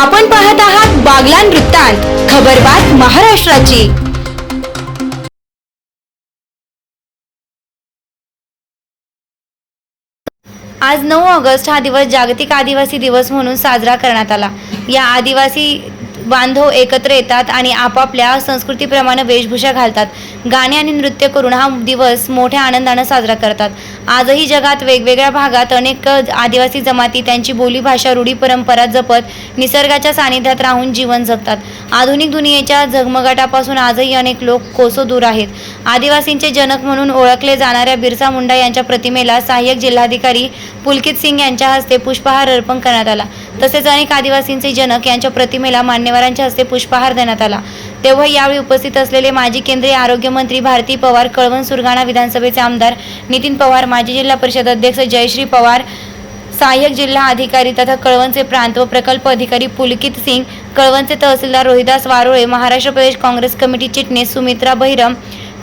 आपण पाहत आहात बागलान वृत्तांत खबरबात महाराष्ट्राची. आज नऊ ऑगस्ट हा दिवस जागतिक आदिवासी दिवस म्हणून साजरा करण्यात आला. या आदिवासी बांधव एकत्र येतात आणि आपापल्या संस्कृतीप्रमाणे वेशभूषा घालतात. गाणे आणि नृत्य करून हा दिवस मोठ्या आनंदानं साजरा करतात. आजही जगात वेगवेगळ्या भागात अनेक आदिवासी जमाती त्यांची बोलीभाषा रूढी परंपरा जपत निसर्गाच्या सानिध्यात राहून जीवन जगतात. आधुनिक दुनियेच्या झगमगाटापासून आजही अनेक लोक कोसो दूर आहेत. आदिवासींचे जनक म्हणून ओळखले जाणाऱ्या बिरसा मुंडा यांच्या प्रतिमेला सहाय्यक जिल्हाधिकारी पुलकित सिंग यांच्या हस्ते पुष्पहार अर्पण करण्यात आला. तसेच अनेक आदिवासींचे जनक यांच्या प्रतिमेला मान्यवरांच्या हस्ते पुष्पहार देण्यात आला. तेव्हा यावेळी उपस्थित असलेले माजी केंद्रीय आरोग्यमंत्री भारती पवार कळवण सुरगाणा विधानसभेचे आमदार नितीन पवार माजी जिल्हा परिषद अध्यक्ष जयश्री पवार सहाय्यक जिल्हा अधिकारी तथा कळवणचे प्रांत व प्रकल्प अधिकारी पुलकित सिंग कळवणचे तहसीलदार रोहिदास वारोळे महाराष्ट्र प्रदेश काँग्रेस कमिटी चिटणीस सुमित्रा बहिरम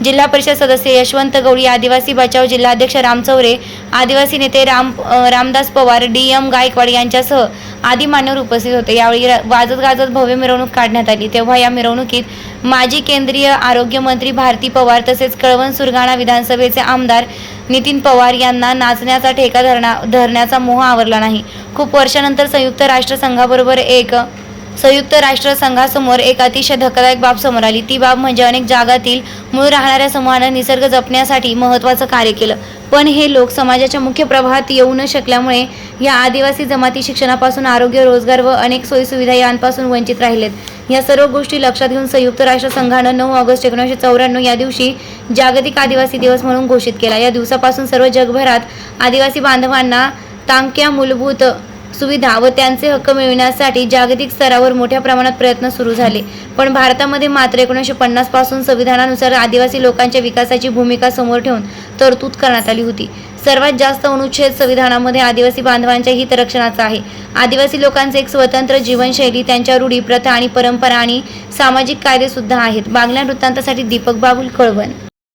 जिल्हा परिषद सदस्य यशवंत गवळी आदिवासी बचाव जिल्हाध्यक्ष राम चौरे आदिवासी नेते राम रामदास पवार डी एम गायकवाड यांच्यासह आदी मान्यवर उपस्थित होते. यावेळी वाजत गाजत भव्य मिरवणूक काढण्यात आली. तेव्हा या मिरवणुकीत माजी केंद्रीय आरोग्यमंत्री भारती पवार तसेच कळवण सुरगाणा विधानसभेचे आमदार नितीन पवार यांना नाचण्याचा ठेका धरणा धरण्याचा मोह आवरला नाही. खूप वर्षानंतर संयुक्त राष्ट्रसंघाबरोबर एक संयुक्त राष्ट्रसंघासमोर एक अतिशय धक्कादायक बाब समोर आली. ती बाब म्हणजे अनेक जागातील मूळ राहणाऱ्या समूहानं निसर्ग जपण्यासाठी महत्त्वाचं कार्य केलं. पण हे लोक समाजाच्या मुख्य प्रवाहात येऊ न शकल्यामुळे या आदिवासी जमाती शिक्षणापासून आरोग्य रोजगार व अनेक सोयीसुविधा यांपासून वंचित राहिलेत. या सर्व गोष्टी लक्षात घेऊन संयुक्त राष्ट्रसंघानं नऊ ऑगस्ट एकोणीसशे चौऱ्याण्णव या दिवशी जागतिक आदिवासी दिवस म्हणून घोषित केला. या दिवसापासून सर्व जगभरात आदिवासी बांधवांना तांक्या मूलभूत सुविधा व त्यांचे हक्क मिळविण्यासाठी जागतिक स्तरावर मोठ्या प्रमाणात प्रयत्न सुरू झाले. पण भारतामध्ये मात्र एकोणीसशे पन्नासपासून संविधानानुसार आदिवासी लोकांच्या विकासाची भूमिका समोर ठेवून तरतूद करण्यात आली होती. सर्वात जास्त अनुच्छेद संविधानामध्ये आदिवासी बांधवांच्या हितरक्षणाचा आहे. आदिवासी लोकांचे एक स्वतंत्र जीवनशैली त्यांच्या रूढी प्रथा आणि परंपरा आणि सामाजिक कायदे सुद्धा आहेत. बांगल्या वृत्तांतासाठी दीपक बाबुल कळवण.